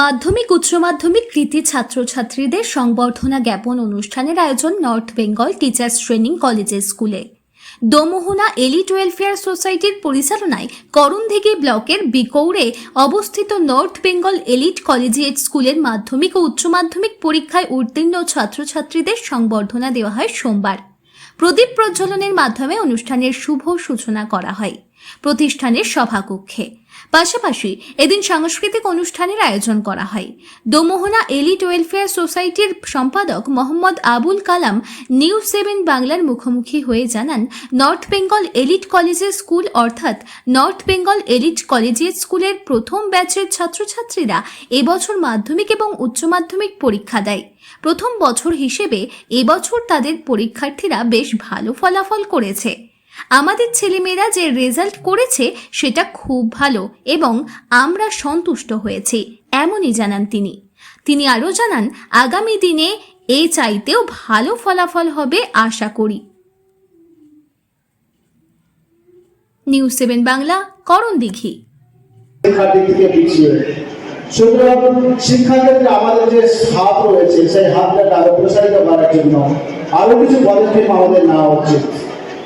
মাধ্যমিক, উচ্চ মাধ্যমিক, কৃতি ছাত্রছাত্রীদের সংবর্ধনা জ্ঞাপন অনুষ্ঠানের আয়োজন নর্থ বেঙ্গল টিচার্স ট্রেনিং কলেজের স্কুলে। দোমোহনা এলিট ওয়েলফেয়ার সোসাইটির পরিচালনায় করণদিঘি ব্লকের বিকৌড়ে অবস্থিত নর্থ বেঙ্গল এলিট কলেজিয়েট স্কুলের মাধ্যমিক ও উচ্চ মাধ্যমিক পরীক্ষায় উত্তীর্ণ ছাত্রছাত্রীদের সংবর্ধনা দেওয়া হয় সোমবার। প্রদীপ প্রজ্বলনের মাধ্যমে অনুষ্ঠানের শুভ সূচনা করা হয়। প্রতিষ্ঠানের সভাকক্ষে পাশাপাশি এদিন সাংস্কৃতিক অনুষ্ঠানের আয়োজন করা হয়। দোমোহনা এলিট ওয়েলফেয়ার সোসাইটির সম্পাদক মোহাম্মদ আবুল কালাম নিউজ সেভেন বাংলার মুখোমুখি হয়ে জানান, নর্থ বেঙ্গল এলিট কলেজের স্কুল অর্থাৎ নর্থ বেঙ্গল এলিট কলেজিয়েট স্কুলের প্রথম ব্যাচের ছাত্রছাত্রীরা এবছর মাধ্যমিক এবং উচ্চ মাধ্যমিক পরীক্ষা দেয়। প্রথম বছর হিসেবে এবছর তাদের পরীক্ষার্থীরা বেশ ভালো ফলাফল করেছে। আমাদের ছেলেমেয়েরা যে রেজাল্ট করেছে সেটা খুব ভালো এবং আমরা সন্তুষ্ট হয়েছি, এমনই জানান তিনি। তিনি আরও জানান, আগামী দিনে এ চাইতেও ভালো ফলাফল হবে আশা করি। News seven Bangla, Karandighi. সুতরাং শিক্ষার ক্ষেত্রে আমাদের যে হাত রয়েছে, সেই হাতটাকে আরও প্রসারিত করার জন্য আরও কিছু পদক্ষেপ আমাদের নেওয়া উচিত।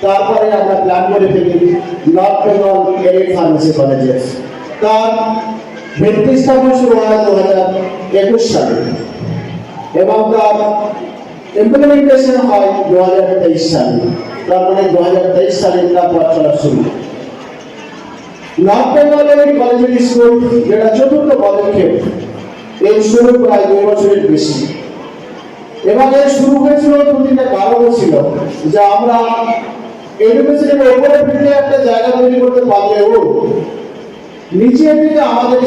তারপরে আমরা প্ল্যান করে ফেলি নর্থ বেঙ্গল এরিট ফার্মেসি কলেজে তার ভিত্তি স্থাপন শুরু হয় দু হাজার একুশ সালে এবং তার ইমপ্লিমেন্টেশন হয় দু হাজার তেইশ সালে। তার মানে দু হাজার তেইশ সালে তার চলা শুরু। নর্থ বেঙ্গলের কলেজের স্কুল যেটা চতুর্থ পদক্ষেপ এই শুরু প্রায় দুই বছরের বেশি। এবং এর শুরু হয়েছিল দু তিনটা কারণও ছিল যে আমরা জায়গা তৈরি করতে নিচে আমাদের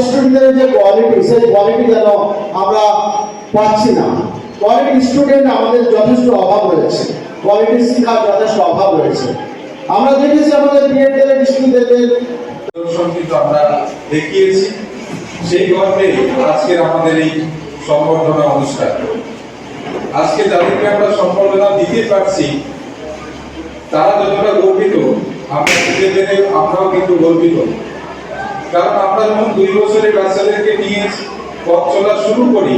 যেন আমরা পাচ্ছি না। স্টুডেন্ট আমাদের যথেষ্ট অভাব রয়েছে। শিক্ষার যথেষ্ট অভাব রয়েছে। আমরা দেখেছি আমাদের দেখিয়েছি। আজকের আমাদের এই অনুষ্ঠান আজকে আমরা সম্বর্ধনা দিতে পারছি তারা যতটা গর্বিত, আমরা নিজেদের আমরাও কিন্তু গর্বিত। কারণ আমরা যখন দুই বছরের বাচ্চাদেরকে নিয়ে পথ চলা শুরু করি,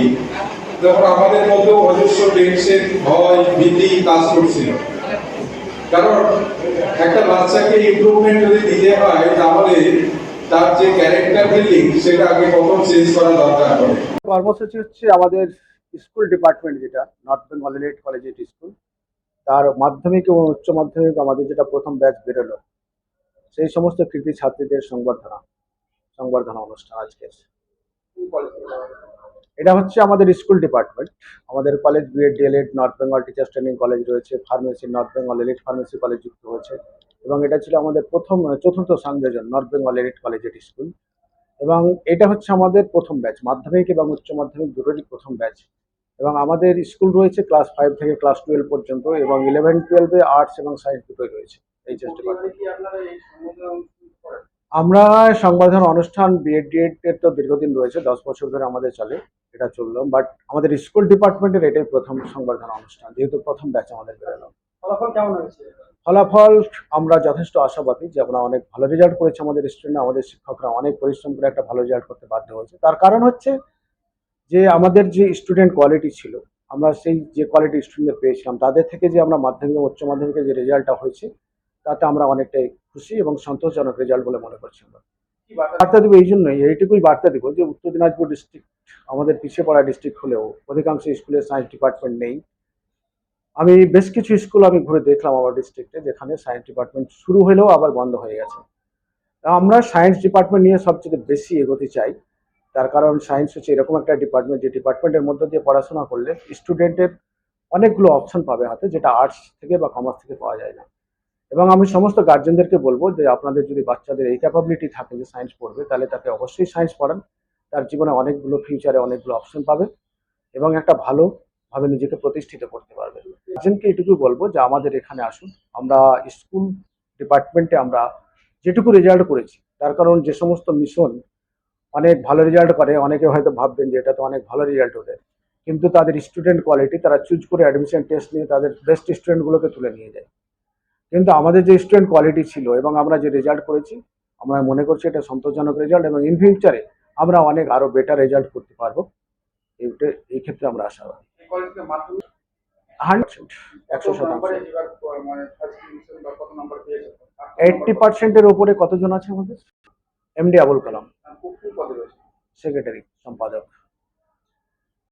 তখন আমাদের মধ্যে অজস্র টেনশন, ভয়, ভীতি কাজ করছিল। কারণ একটা বাচ্চাকে ইমপ্রুভমেন্ট যদি দিতে হয়, তাহলে তার যে ক্যারেক্টার বিল্ডিং সেটা আগে কখন চেঞ্জ করা দরকার পড়ে কর্মসূচি হচ্ছে আমাদের স্কুল ডিপার্টমেন্ট যেটা নর্থ বেঙ্গল কলেজিয়েট স্কুল তার মাধ্যমিক এবং উচ্চ মাধ্যমিক আমাদের যেটা প্রথম ব্যাচ বেরোলো, সেই সমস্ত কৃতি ছাত্রীদের সংবর্ধনা সংবর্ধনা অনুষ্ঠান আজকে এটা হচ্ছে আমাদের স্কুল ডিপার্টমেন্ট। আমাদের college BEd DElEd North Bengal teachers training college রয়েছে, pharmacy, North Bengal Elite pharmacy college যুক্ত হয়েছে এবং এটা ছিল আমাদের প্রথম চতুর্থ সংযোজন নর্থ বেঙ্গল এলিট কলেজের স্কুল। এবং এটা হচ্ছে আমাদের প্রথম ব্যাচ, মাধ্যমিক এবং উচ্চ মাধ্যমিক দুটোরই প্রথম ব্যাচ। এবং আমাদের স্কুল রয়েছে ক্লাস ফাইভ থেকে ক্লাস টুয়েলভ পর্যন্ত এবং ইলেভেন টুয়েলভে আর্টস এবং সায়েন্স দুটোই রয়েছে এইচএস ডিপার্টমেন্ট। আমরা সংবর্ধনা অনুষ্ঠান বিএড ডিএড এর তো দীর্ঘদিন রয়েছে দশ বছর ধরে আমাদের চলে এটা চলল বাট আমাদের স্কুল ডিপার্টমেন্টের এটাই প্রথম সংবর্ধনা অনুষ্ঠান যেহেতু প্রথম ব্যাচ আমাদের বেরোলো। ফলাফল কেমন হয়েছে? ফলাফল আমরা যথেষ্ট আশাবাদী যে আমরা অনেক ভালো রেজাল্ট করেছি আমাদের স্টুডেন্ট আমাদের শিক্ষকরা অনেক পরিশ্রম করে একটা ভালো রেজাল্ট করতে বাধ্য হয়েছে। তার কারণ হচ্ছে যে আমাদের যে স্টুডেন্ট কোয়ালিটি ছিল, আমরা সেই যে কোয়ালিটি স্টুডেন্ট পেয়েছিলাম, তাদের থেকে যে আমরা মাধ্যমিক, উচ্চ মাধ্যমিকের যে রেজাল্টটা হয়েছে, তাতে আমরা অনেকটাই খুশি এবং সন্তোষজনক রেজাল্ট বলে মনে করছি আমরা। বার্তা দেবো? এই জন্যই, এইটুকুই বার্তা দেবো যে উত্তর দিনাজপুর ডিস্ট্রিক্ট আমাদের পিছিয়ে পড়া ডিস্ট্রিক্ট হলেও অধিকাংশ স্কুলে সায়েন্স ডিপার্টমেন্ট নেই। আমি বেশ কিছু স্কুল আমি ঘুরে দেখলাম আমার ডিস্ট্রিক্টে যেখানে সায়েন্স ডিপার্টমেন্ট শুরু হলেও আবার বন্ধ হয়ে গেছে। আমরা সায়েন্স ডিপার্টমেন্ট নিয়ে সবচেয়ে বেশি এগোতে চাই। তার কারণ সায়েন্স হচ্ছে এরকম একটা ডিপার্টমেন্ট যে ডিপার্টমেন্টের মধ্যে দিয়ে পড়াশোনা করলে স্টুডেন্টের অনেকগুলো অপশন পাবে হাতে, যেটা আর্টস থেকে বা কমার্স থেকে পাওয়া যায় না। এবং আমি সমস্ত গার্জেনদেরকে বলব যে, আপনাদের যদি বাচ্চাদের এই ক্যাপাবিলিটি থাকে যে সায়েন্স পড়বে, তাহলে তাকে অবশ্যই সায়েন্স পড়ান। তার জীবনে অনেকগুলো ফিউচারে অনেকগুলো অপশন পাবে এবং একটা ভালো ভাবে নিজেকে প্রতিষ্ঠিত করতে পারবে। গার্জেনকে এটুকুই বলব যে, আমাদের এখানে আসুন। আমরা স্কুল ডিপার্টমেন্টে আমরা যেটুকু রেজাল্ট করেছি, তার কারণ যে সমস্ত মিশন অনেক ভালো রেজাল্ট করে অনেকে হয়তো ভাববেন যে এটা তো অনেক ভালো রেজাল্ট ওদের। কিন্তু তাদের স্টুডেন্ট কোয়ালিটি তারা চুজ করে অ্যাডমিশন টেস্ট নিয়ে তাদের বেস্ট স্টুডেন্টগুলোকে তুলে নিয়ে যায়। কিন্তু আমাদের যে স্টুডেন্ট কোয়ালিটি ছিল এবং আমরা যে রেজাল্ট করেছি আমরা মনে করছি এটা সন্তোষজনক রেজাল্ট এবং ইন ফিউচারে আমরা অনেক আরও বেটার রেজাল্ট করতে পারব। এইটা এই ক্ষেত্রে আমরা আশাবাদী। কলেজ হান্ড্রেড একশো শতাংশ। এইটটি পার্সেন্টের উপরে কতজন আছে আমাদের? এমডি আবুল কালাম সেক্রেটারি সম্পাদক।